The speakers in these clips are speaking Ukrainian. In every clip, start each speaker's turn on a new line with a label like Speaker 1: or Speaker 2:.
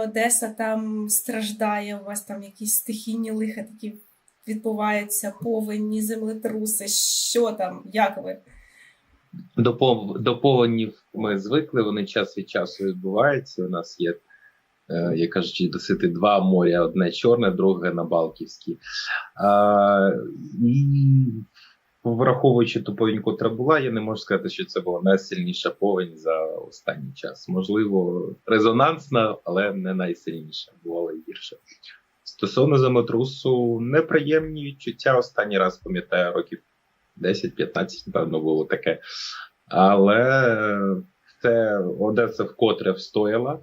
Speaker 1: Одеса там страждає, у вас там якісь стихійні лиха такі відбуваються, повені, землетруси. Що там? Як ви?
Speaker 2: До, пов... до повенів ми звикли, вони час від часу відбуваються. У нас є, е, як кажуть, досити два моря: одне чорне, друге на Балтівській. А, і враховуючи ту повінь, котра була, я не можу сказати, що це була найсильніша повень за останній час. Можливо, резонансна, але не найсильніша, бувало і гірше. Стосовно землетрусу, неприємні відчуття. Останній раз пам'ятаю років 10-15, напевно, було таке. Але це Одеса вкотре встояла,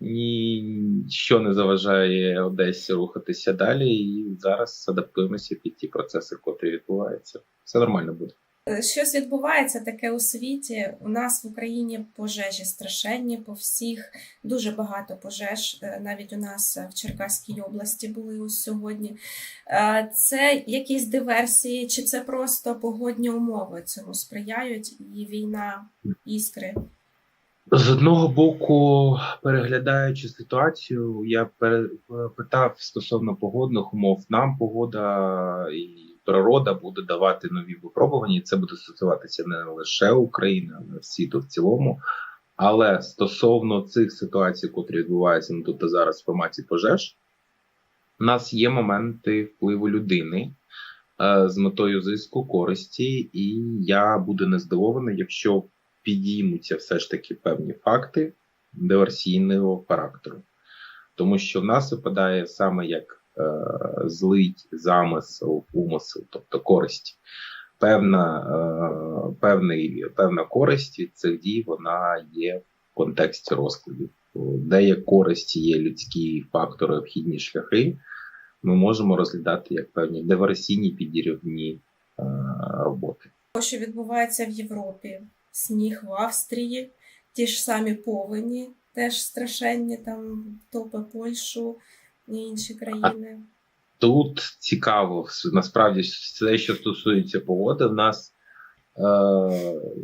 Speaker 2: ніщо не заважає Одесі рухатися далі, і зараз адаптуємося під ті процеси, котрі відбуваються. Все нормально буде.
Speaker 1: Щось відбувається таке у світі. У нас в Україні пожежі страшенні по всіх, дуже багато пожеж. Е, Навіть у нас в Черкаській області були ось сьогодні. Е, Це якісь диверсії, чи це просто погодні умови цьому сприяють, і війна іскри?
Speaker 2: З одного боку, переглядаючи ситуацію, я питав стосовно погодних умов. Нам погода і природа буде давати нові випробування, це буде стосуватися не лише України, але світу в цілому. Але стосовно цих ситуацій, котрі відбуваються ну, тут і зараз в форматі пожеж, у нас є моменти впливу людини е, з метою зиску користі, і я буду не здивований, якщо підіймуться все ж таки певні факти диверсійного характеру. Тому що в нас випадає саме як е, злий замисел, умисел, тобто користь. Певна, е, певний, певна користь від цих дій вона є в контексті розкладів. Де є користь, є людські фактори, обхідні шляхи, ми можемо розглядати як певні диверсійні підірівні е, роботи.
Speaker 1: Що відбувається в Європі, сніг в Австрії, ті ж самі повені, теж страшенні, там топи Польщу і інші країни.
Speaker 2: Тут цікаво, насправді, все, що стосується погоди, в нас е,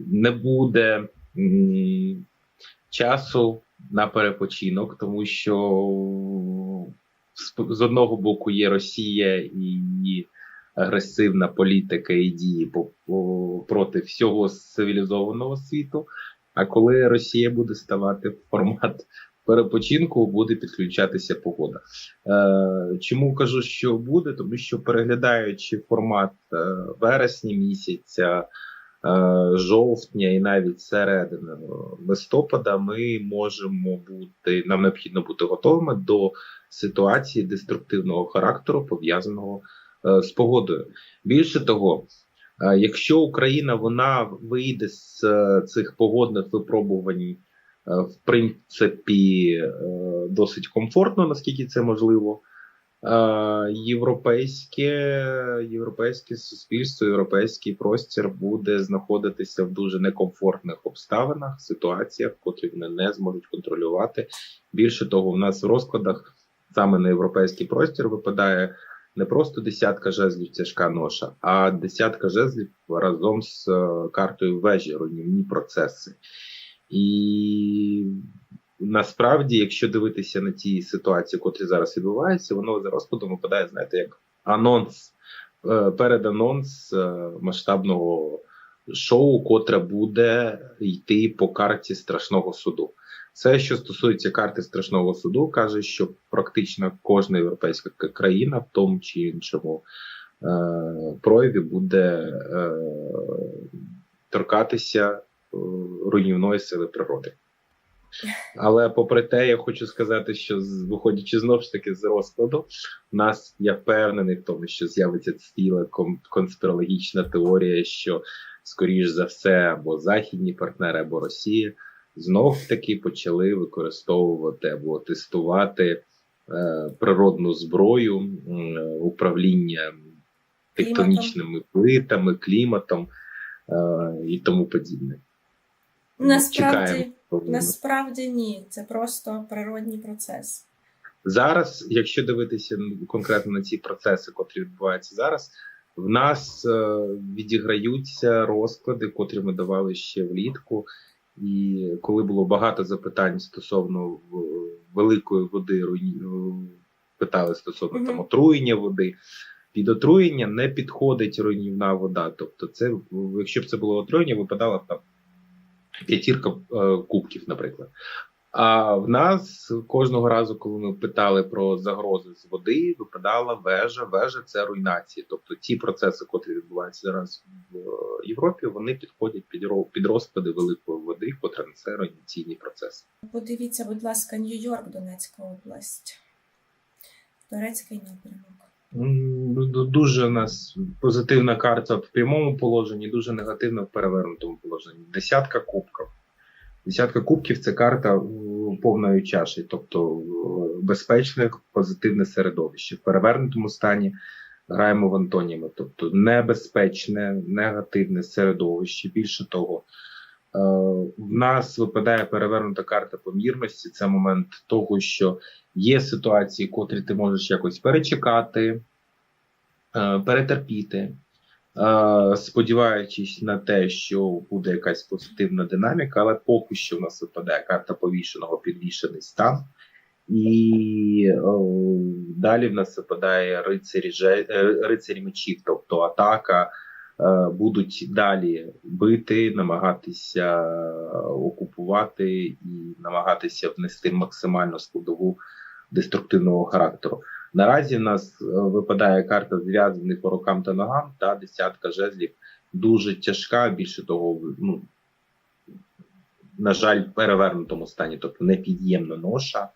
Speaker 2: не буде м, часу на перепочинок, тому що з- з одного боку є Росія і агресивна політика і дії по, проти всього цивілізованого світу. А коли Росія буде ставати в формат перепочинку, буде підключатися погода. Е, Чому кажу, що буде? Тому що переглядаючи формат е, вересня місяця, е, жовтня і навіть середини листопада, ми можемо бути, нам необхідно бути готовими до ситуації деструктивного характеру, пов'язаного з погодою. Більше того, е, якщо Україна вона вийде з е, цих погодних випробувань е, в принципі е, досить комфортно, наскільки це можливо. Е, Європейське, європейське суспільство, європейський простір буде знаходитися в дуже некомфортних обставинах, ситуаціях, котрі вони не зможуть контролювати. Більше того, в нас в розкладах саме на європейський простір випадає не просто десятка жезлів тяжка ноша, а десятка жезлів разом з е, картою вежі, руйнівні процеси. І насправді, якщо дивитися на ті ситуації, котрі зараз відбуваються, воно за розкладом випадає, знаєте, як анонс, е, переданонс е, масштабного шоу, котре буде йти по карті страшного суду. Все, що стосується карти страшного суду, каже, що практично кожна європейська країна в тому чи іншому е, прояві буде е, торкатися е, руйнівної сили природи. Але попри те, я хочу сказати, що виходячи знову ж таки з розкладу, у нас я впевнений в тому, що з'явиться ціла кон- конспірологічна теорія, що скоріш за все або західні партнери, або Росія знов таки почали використовувати або тестувати е, природну зброю управління тектонічними плитами, кліматом е, і тому подібне.
Speaker 1: Насправді,
Speaker 2: Чекаємо.
Speaker 1: насправді ні, це просто природній процес.
Speaker 2: Зараз, якщо дивитися конкретно на ці процеси, котрі відбуваються зараз, в нас е, відіграються розклади, котрі ми давали ще влітку, І коли було багато запитань стосовно великої води, е, питали стосовно
Speaker 1: Мгм.
Speaker 2: там отруєння води. Під отруєння не підходить руйнівна вода. Тобто, це якщо б це було отруєння, випадала б там п'ятірка е, кубків, наприклад. А в нас кожного разу, коли ми питали про загрози з води, випадала вежа. Вежа це руйнація. Тобто ті процеси, котрі відбуваються зараз в Європі, вони підходять під під розпади великої води, котра несе руйнаційні процеси.
Speaker 1: Подивіться, будь ласка, Нью-Йорк, Донецька область. Турецький напрямок.
Speaker 2: Дуже у нас позитивна карта в прямому положенні, дуже негативна в перевернутому положенні. Десятка кубків. Десятка кубків це карта повної чаші, тобто е, безпечне позитивне середовище. В перевернутому стані граємо в антоніми, тобто небезпечне, негативне середовище. Більше того, е, в нас випадає перевернута карта помірності. Це момент того, що є ситуації, котрі ти можеш якось перечекати, е, перетерпіти, сподіваючись на те, що буде якась позитивна динаміка, але поки що в нас випадає карта повішеного підвішений стан. І о, далі в нас випадає рицарі, е, рицарі мечів, тобто атака. е, Будуть далі бити, намагатися окупувати і намагатися внести максимально складову деструктивного характеру. Наразі в нас е, випадає карта зв'язаний по рукам та ногам та десятка жезлів дуже тяжка. Більше того, ну на жаль, перевернутому стані, тобто непід'ємна ноша.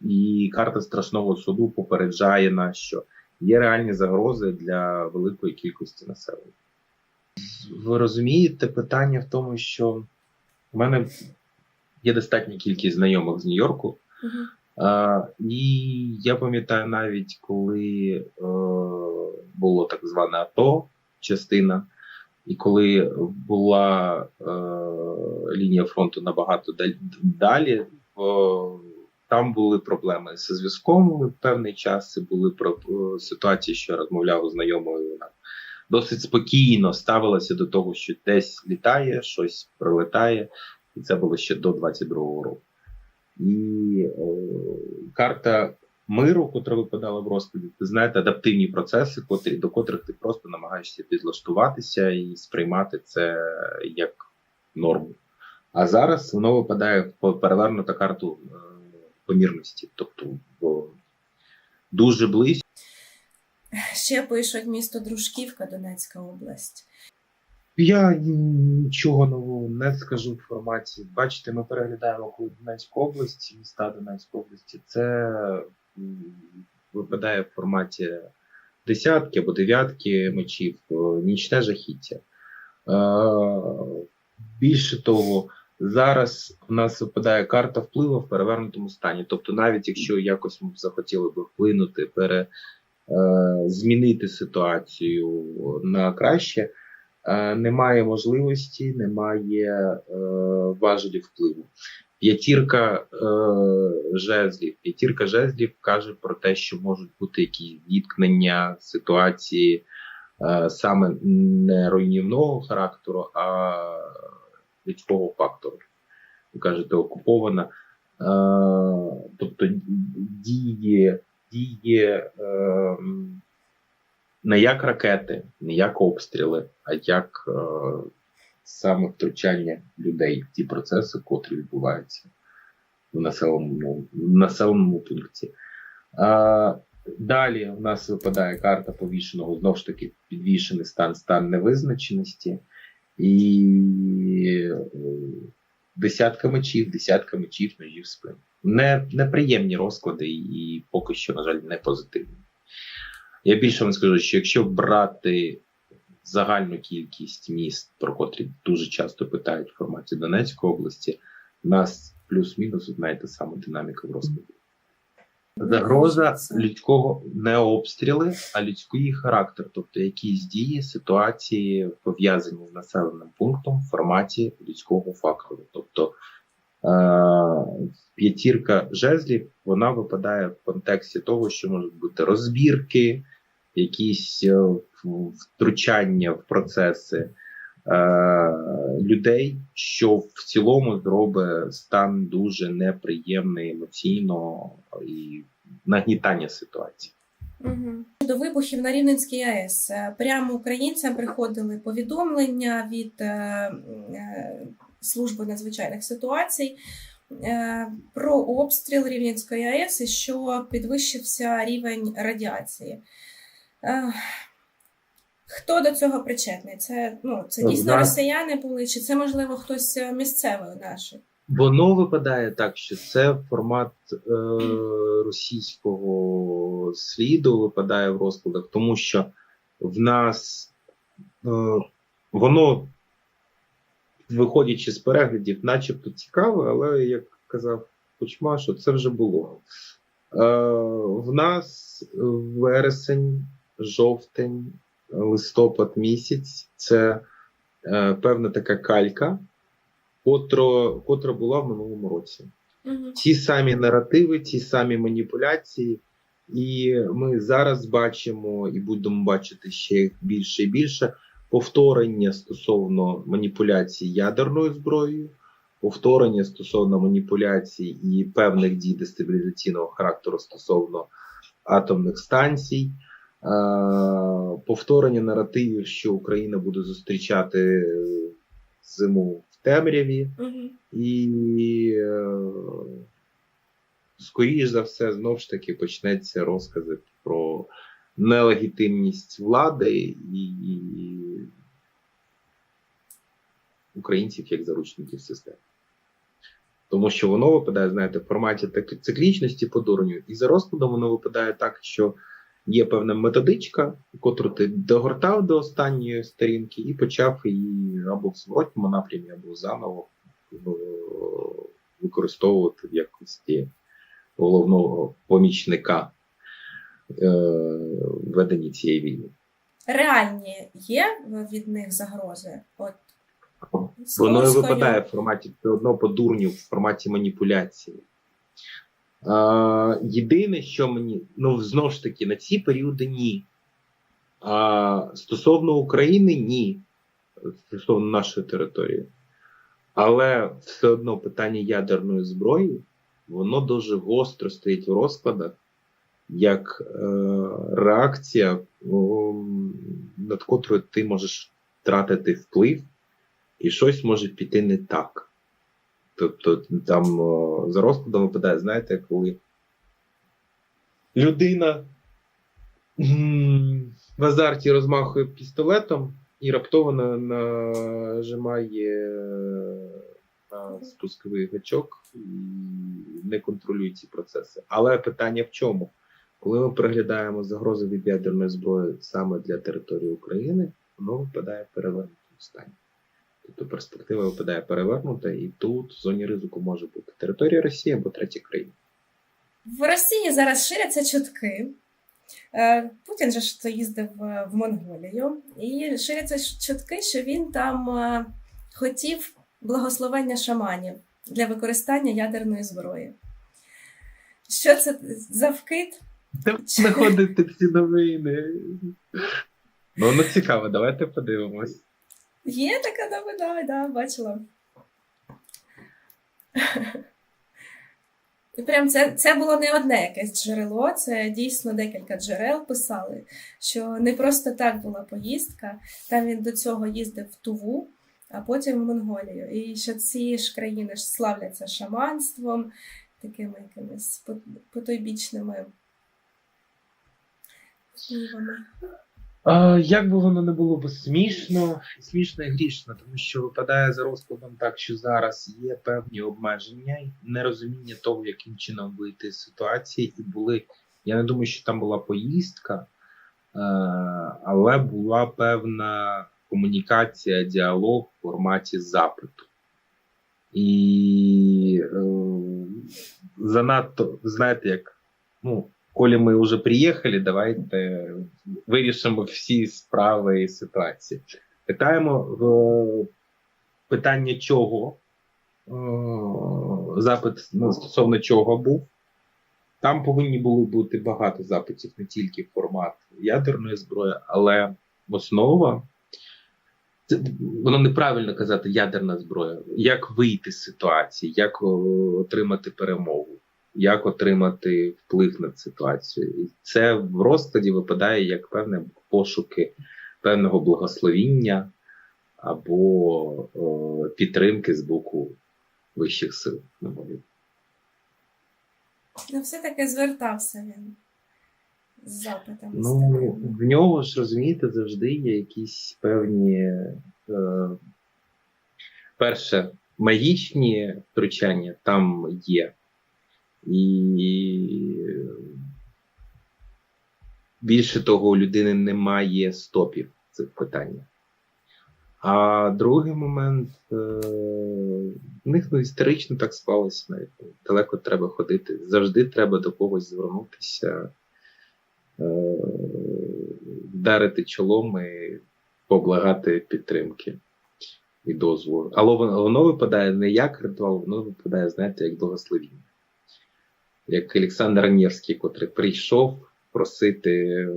Speaker 2: І карта страшного суду попереджає нас, що є реальні загрози для великої кількості населення. Ви розумієте питання в тому, що в мене є достатня кількість знайомих з Нью-Йорку,
Speaker 1: Мгм.
Speaker 2: а, і я пам'ятаю навіть, коли е, було так зване АТО частина, і коли була е, лінія фронту набагато далі, там були проблеми зі зв'язком певний час. Це були про е, ситуації, що розмовляв з знайомою. Вона досить спокійно ставилася до того, що десь літає, щось прилетає, і це було ще до 22-го року. І е, карта миру, котра випадала в розкладі, ти знаєте, адаптивні процеси, котрі, до котрих ти просто намагаєшся підлаштуватися і сприймати це як норму. А зараз воно випадає перевернута карту е, помірності, тобто в дуже близько.
Speaker 1: Ще пишуть місто Дружківка, Донецька область.
Speaker 2: Я нічого нового не скажу в форматі. Бачите, ми переглядаємо коли Донецьку область, міста Донецької області. Це випадає в форматі десятки або дев'ятки мечів, нічне жахіття. Е, Більше того, зараз в нас випадає карта впливу в перевернутому стані. Тобто, навіть якщо якось ми б захотіли би вплинути, пере, е, змінити ситуацію на краще, немає можливості, немає е, важелів впливу. П'ятірка е, жезлів. П'ятірка жезлів каже про те, що можуть бути якісь зіткнення ситуації е, саме не руйнівного характеру, а людського фактору. Ви кажете, окупована. Е, тобто діє, діє е, не як ракети, не як обстріли, а як е, саме втручання людей в ті процеси, котрі відбуваються в населеному, в населеному пункті. А, далі у нас випадає карта повішеного, знову ж таки, підвішений стан, стан невизначеності. І е, десятка мечів, десятка мечів, ножів в спину. Не, неприємні розклади і поки що, на жаль, не позитивні. Я більше вам скажу, що якщо брати загальну кількість міст, про котрі дуже часто питають в форматі Донецької області, у нас плюс-мінус одна і та сама динаміка в розкладі. Загроза людського не обстріли, а людський характер, тобто якісь дії, ситуації пов'язані з населеним пунктом в форматі людського фактору. Тобто е- п'ятірка жезлів вона випадає в контексті того, що можуть бути розбірки, якісь е, втручання в процеси, людей, що в цілому зробить стан дуже неприємний емоційно і нагнітання ситуації.
Speaker 1: Угу. До вибухів на Рівненській АЕС е, прямо українцям приходили повідомлення від е, е, служби надзвичайних ситуацій е, про обстріл Рівненської АЕС і що підвищився рівень радіації. Хто до цього причетний? Це, ну, це
Speaker 2: Ну,
Speaker 1: дійсно росіяни були, чи це можливо хтось е, місцевий наш?
Speaker 2: Воно випадає так, що це формат е, російського сліду випадає в розкладах, тому що в нас е, воно, виходячи з переглядів, начебто цікаве, але як казав Кучма, що це вже було. Е, в нас вересень, жовтень, листопад місяць це е, певна така калька котро, котра була в минулому році.
Speaker 1: Угу.
Speaker 2: Ті самі наративи, ті самі маніпуляції, і ми зараз бачимо і будемо бачити ще більше і більше повторення стосовно маніпуляцій ядерною зброєю, повторення стосовно маніпуляцій і певних дій дестабілізаційного характеру стосовно атомних станцій. Е, Повторення наративів, що Україна буде зустрічати е, зиму в темряві,
Speaker 1: Угу.
Speaker 2: і е, скоріш за все, знов ж таки почнеться розкази про нелегітимність влади і українців як заручників системи. Тому що воно випадає, знаєте, в форматі циклічності по дурню, і за розкладом воно випадає так, що є певна методичка, котру ти догортав до останньої сторінки і почав її або в зворотньому напрямі, або заново е, використовувати в якості головного помічника е, в веденні цієї війни.
Speaker 1: Реальні є від них загрози? От,
Speaker 2: Воно і випадає в форматі все одно по дурню, в форматі маніпуляції. Єдине, що мені, ну знову ж таки, на ці періоди ні. А, стосовно України, ні. Стосовно нашої території. Але все одно питання ядерної зброї, воно дуже гостро стоїть в розкладах, як е, реакція, над котрою ти можеш втратити вплив, і щось може піти не так. Тобто там о, за розкладом випадає, знаєте, коли людина в азарті розмахує пістолетом і раптово нажимає на спусковий гачок і не контролює ці процеси. Але питання в чому? Коли ми переглядаємо загрози від ядерної зброї саме для території України, воно випадає в перевернутому стані. Тобто перспектива випадає перевернута, і тут в зоні ризику може бути територія Росії або третя країна.
Speaker 1: В Росії зараз ширяться чутки. Е, Путін же ж то їздив е, в Монголію, і ширяться чутки, що він там е, хотів благословення шаманів для використання ядерної зброї. Що це за вкид?
Speaker 2: Де знаходити ці новини? Ну, ну цікаво, давайте подивимось.
Speaker 1: Є така новина, да, бачила. Прям це, це було не одне якесь джерело, це дійсно декілька джерел писали, що не просто так була поїздка. Там він до цього їздив в Туву, а потім в Монголію. І що ці ж країни ж славляться шаманством, такими якимись потойбічними.
Speaker 2: Як би воно не було б смішно, смішно і грішно, тому що випадає за розкладом так, що зараз є певні обмеження, нерозуміння того, яким чином вийти з ситуації, і були. Я не думаю, що там була поїздка, е, але була певна комунікація, діалог в форматі запиту. І е, занадто, знаєте, як ну, коли ми вже приїхали, давайте вирішимо всі справи і ситуації. Питаємо в питання чого, е, запит ну, стосовно чого був. Там повинні були бути багато запитів, не тільки формат ядерної зброї, але основа це, воно неправильно казати ядерна зброя. Як вийти з ситуації, як о, отримати перемогу, як отримати вплив на ситуацію. І це в розкладі випадає як певне пошуки певного благословіння або о, підтримки з боку вищих сил.
Speaker 1: Ну, все-таки звертався він з запитами.
Speaker 2: Ну, в нього ж розумієте, завжди є якісь певні, е, перше, магічні втручання там є. І більше того, у людини немає стопів цих питаннях. А другий момент, е, в них ну, історично так склалося навіть. Далеко треба ходити. Завжди треба до когось звернутися е, вдарити чолом і поблагати підтримки і дозволу. Але воно випадає не як ритуал, воно випадає, знаєте, як благословіння. Як Олександр Невський, котрий прийшов просити е,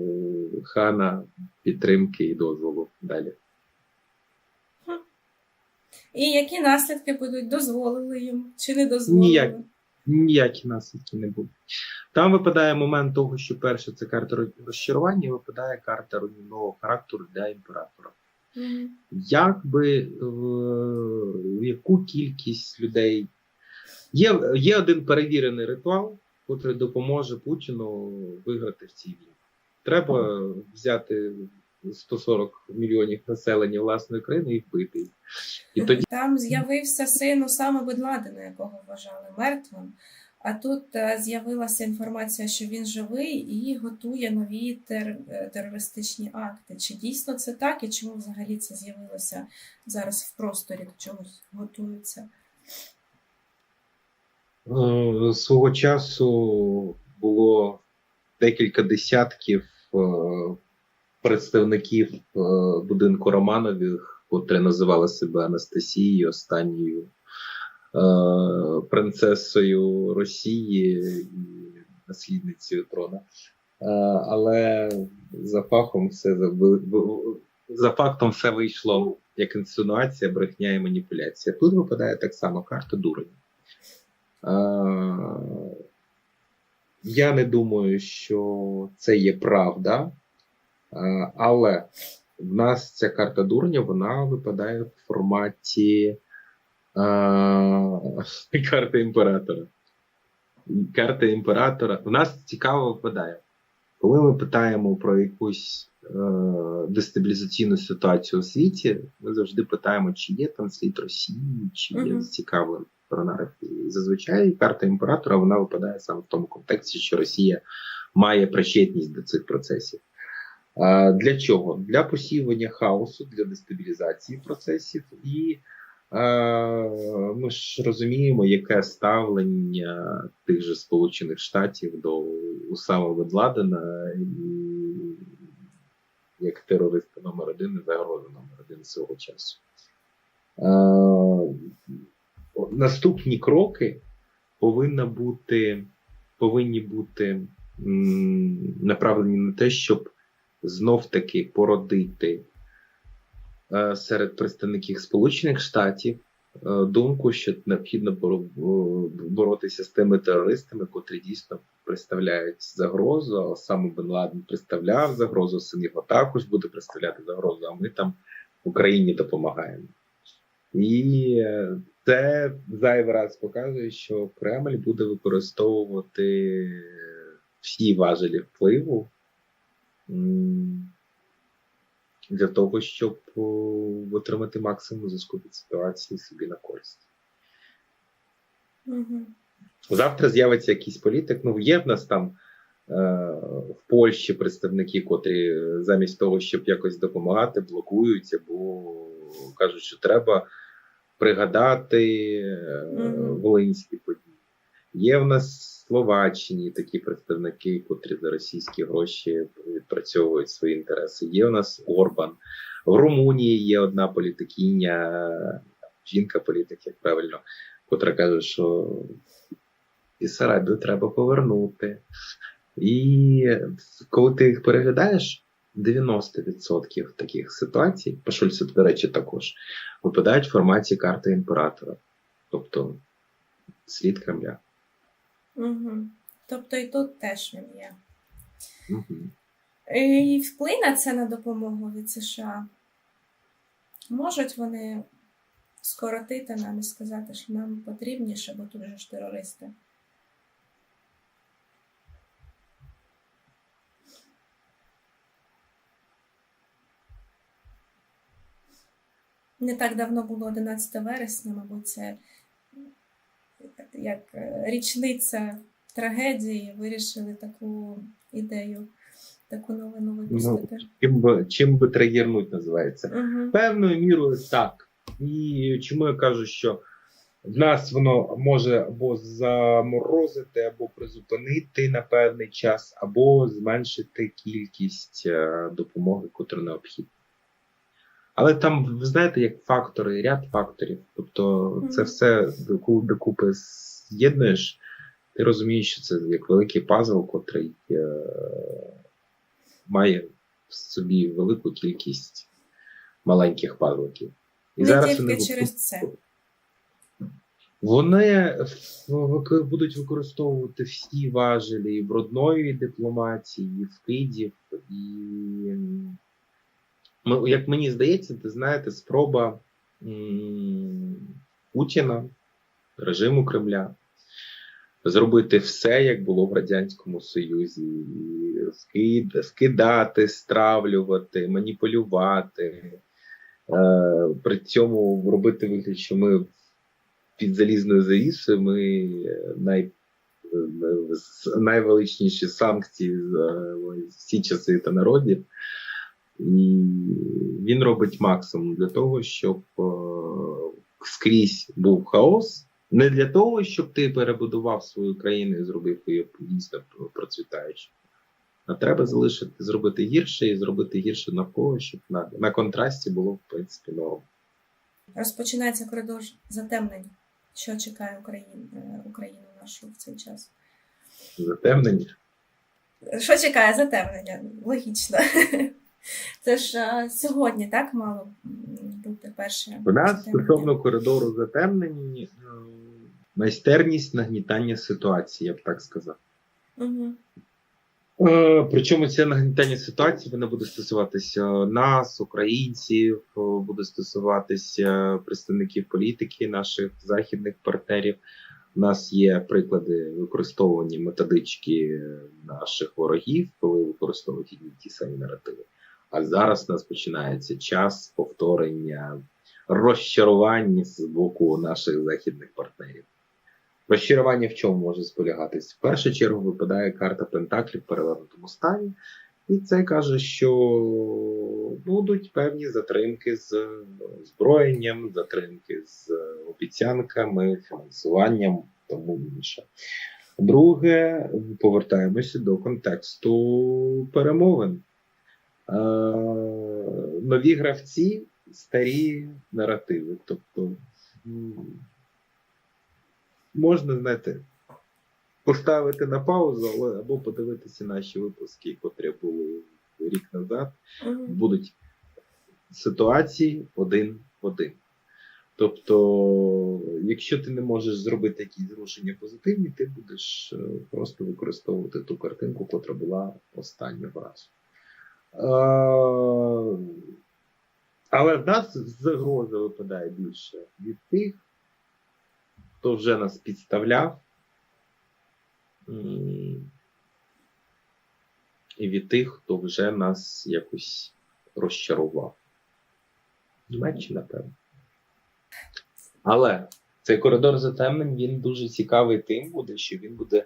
Speaker 2: хана підтримки і дозволу далі.
Speaker 1: І які наслідки будуть? Дозволили їм чи не дозволили?
Speaker 2: Ніяк. Ніякі наслідки не будуть. Там випадає момент того, що перше це карта розчарування, і випадає карта руйнівного характеру для імператора.
Speaker 1: Мгм.
Speaker 2: Як би е, яку кількість людей. Є, є один перевірений ритуал, який допоможе Путіну виграти в цій війні. Треба взяти 140 мільйонів населення власної країни і вбити. І тоді
Speaker 1: Там з'явився син Осами Бен Ладена, якого вважали мертвим. А тут е, з'явилася інформація, що він живий і готує нові тер... е, терористичні акти. Чи дійсно це так, і чому взагалі це з'явилося зараз в просторі до чогось готується?
Speaker 2: Е, Свого часу було декілька десятків е, представників е, будинку Романових, котрі називали себе Анастасією, останньою принцесою Росії і наслідницею трона. Але за фахом все за фактом все вийшло як інсинуація, брехня і маніпуляція. Тут випадає так само карта дурень. Я не думаю, що це є правда, але в нас ця карта дурня вона випадає в форматі карти імператора. Карта імператора. У нас цікаво випадає. Коли ми питаємо про якусь е, дестабілізаційну ситуацію у світі, ми завжди питаємо, чи є там слід Росії, чи є
Speaker 1: Мгм.
Speaker 2: І зазвичай карта імператора вона випадає саме в тому контексті, що Росія має причетність до цих процесів. Для чого? Для посівання хаосу, для дестабілізації процесів, і ми ж розуміємо, яке ставлення тих же Сполучених Штатів до Усама Бен як терориста номер один і загроза номер один свого часу. Е, наступні кроки повинні бути, повинні бути направлені на те, щоб знов таки породити е, серед представників Сполучених Штатів е, думку, що необхідно боротися з тими терористами, котрі дійсно представляють загрозу. А саме Бен Ладен представляв загрозу, син його також буде представляти загрозу, а ми там в Україні допомагаємо. І е, це зайвий раз показує, що Кремль буде використовувати всі важелі впливу для того, щоб отримати максимум зв'язку від ситуації собі на користь.
Speaker 1: Мгм.
Speaker 2: Завтра з'явиться якийсь політик. Ну, є в нас там е, в Польщі представники, котрі е, замість того, щоб якось допомагати, блокують або кажуть, що треба пригадати
Speaker 1: Мгм.
Speaker 2: волинські події. Є в нас в Словаччині такі представники, котрі за російські гроші відпрацьовують свої інтереси. Є у нас Орбан. В Румунії є одна політикиня, жінка-політик, як правильно, котра каже, що Бісарабію треба повернути. І коли ти їх переглядаєш, 90% таких ситуацій, по Шольцу, до речі, також випадають в форматі карти імператора, тобто слід Кремля.
Speaker 1: Угу. Тобто і тут теж він є.
Speaker 2: Угу.
Speaker 1: І вплине це на допомогу від США. Можуть вони скоротити нам і сказати, що нам потрібніше, бо тут же ж терористи. Не так давно було 11 вересня, мабуть, це як е, річниця трагедії, вирішили таку ідею, таку новину випустити.
Speaker 2: Чим би, чим би тригернуть називається?
Speaker 1: Угу.
Speaker 2: Певною мірою так. І чому я кажу, що в нас воно може або заморозити, або призупинити на певний час, або зменшити кількість е, допомоги, котра необхідна. Але там, ви знаєте, як фактори, ряд факторів. Тобто це все доку- докупи з'єднуєш, ти розумієш, що це як великий пазл, котрий е, має в собі велику кількість маленьких пазликів. І
Speaker 1: Не
Speaker 2: зараз
Speaker 1: тільки
Speaker 2: вони
Speaker 1: через це.
Speaker 2: Вони будуть використовувати всі важелі і брудної дипломатії, і вкидів, і як мені здається, ти знаєте, спроба Путіна, режиму Кремля, зробити все, як було в Радянському Союзі, скид- скидати, стравлювати, маніпулювати. Е, при цьому робити вигляд, що ми під залізною завісою, ми е, най, е, найвеличніші санкції за всі часи та народів. І він робить максимум для того, щоб е, скрізь був хаос. Не для того, щоб ти перебудував свою країну і зробив її дійсно процвітаючою. А треба залишити, зробити гірше і зробити гірше навколо, щоб на, на контрасті було, в принципі, норм.
Speaker 1: Розпочинається коридор затемнень. Що чекає Україну, Україну нашу в цей час?
Speaker 2: Затемнення.
Speaker 1: Що чекає затемнення? Логічно. Це ж а, сьогодні так мало бути перше.
Speaker 2: У нас стосовно коридору затемнень, е, майстерність нагнітання ситуації, я б так сказав.
Speaker 1: Угу.
Speaker 2: Е, Причому це нагнітання ситуації воно буде стосуватися нас, українців, е, буде стосуватися представників політики, наших західних партнерів. У нас є приклади використовування методички наших ворогів, коли використовують одні ті самі наративи. А зараз у нас починається час повторення розчарування з боку наших західних партнерів. Розчарування в чому може зберігатись? В першу чергу випадає карта Пентаклів в перевернутому стані, і це каже, що будуть певні затримки з зброєнням, затримки з обіцянками, фінансуванням, тому інше. Друге, повертаємося до контексту перемовин. Е, нові гравці, старі наративи. Тобто можна, знаєте, поставити на паузу, але або подивитися наші випуски, котрі були рік назад, будуть ситуації один в один. Тобто, якщо ти не можеш зробити якісь зрушення позитивні, ти будеш е, просто використовувати ту картинку, котра була останнього разу. Е, Але в нас загроза випадає більше від тих, хто вже нас підставляв, і від тих, хто вже нас якось розчарував. Менше, напевно. Але цей коридор затемнень він дуже цікавий тим буде, що він буде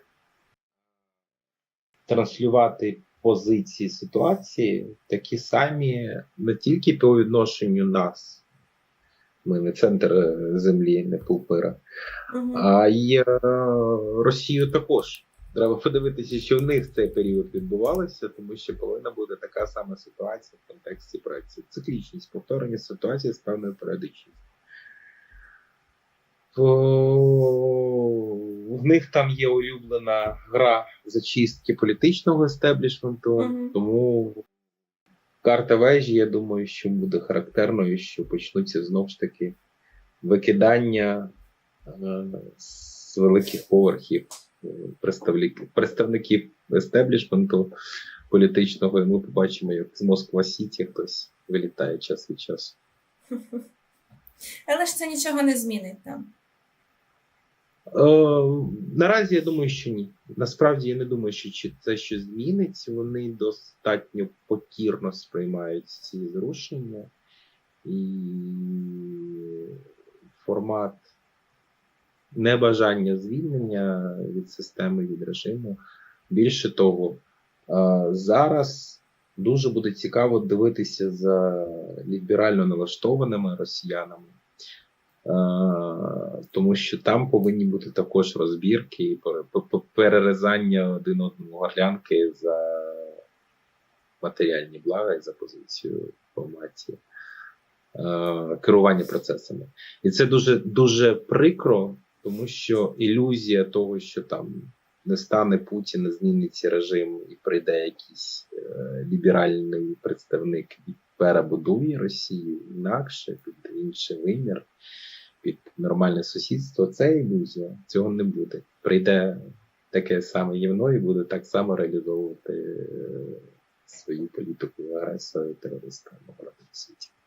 Speaker 2: транслювати позиції ситуації такі самі не тільки по відношенню нас. Ми не центр е, землі, не пулпира,
Speaker 1: Угу.
Speaker 2: а й е, Росію також. Треба подивитися, що в них в цей період відбувалося, тому що повинна бути така сама ситуація в контексті проєктів. Циклічність, повторення ситуації з певною періодичністю. В них там є улюблена гра зачистки політичного естеблішменту,
Speaker 1: Мгм.
Speaker 2: тому карта вежі, я думаю, що буде характерною, що почнуться знову ж таки викидання е, з великих поверхів е, представників, представників естеблішменту політичного, і ми побачимо, як з Москва Сіті хтось вилітає час від часу.
Speaker 1: Але ж це нічого не змінить там.
Speaker 2: Е, наразі я думаю, що ні. Насправді я не думаю, що чи це щось змінить. Вони достатньо покірно сприймають ці зрушення, і формат небажання звільнення від системи, від режиму. Більше того, е, зараз дуже буде цікаво дивитися за ліберально налаштованими росіянами. Е, тому що там повинні бути також розбірки і перерізання один одному горлянки за матеріальні блага і за позицію в форматі е, керування процесами. І це дуже дуже прикро, тому що ілюзія того, що там не стане Путін, не зміниться режим і прийде якийсь е, ліберальний представник і перебудує Росію інакше під інший вимір під нормальне сусідство, це ілюзія. Цього не буде. Прийде таке саме євно і буде так само реалізовувати е, свою політику агресора і терориста проти світі.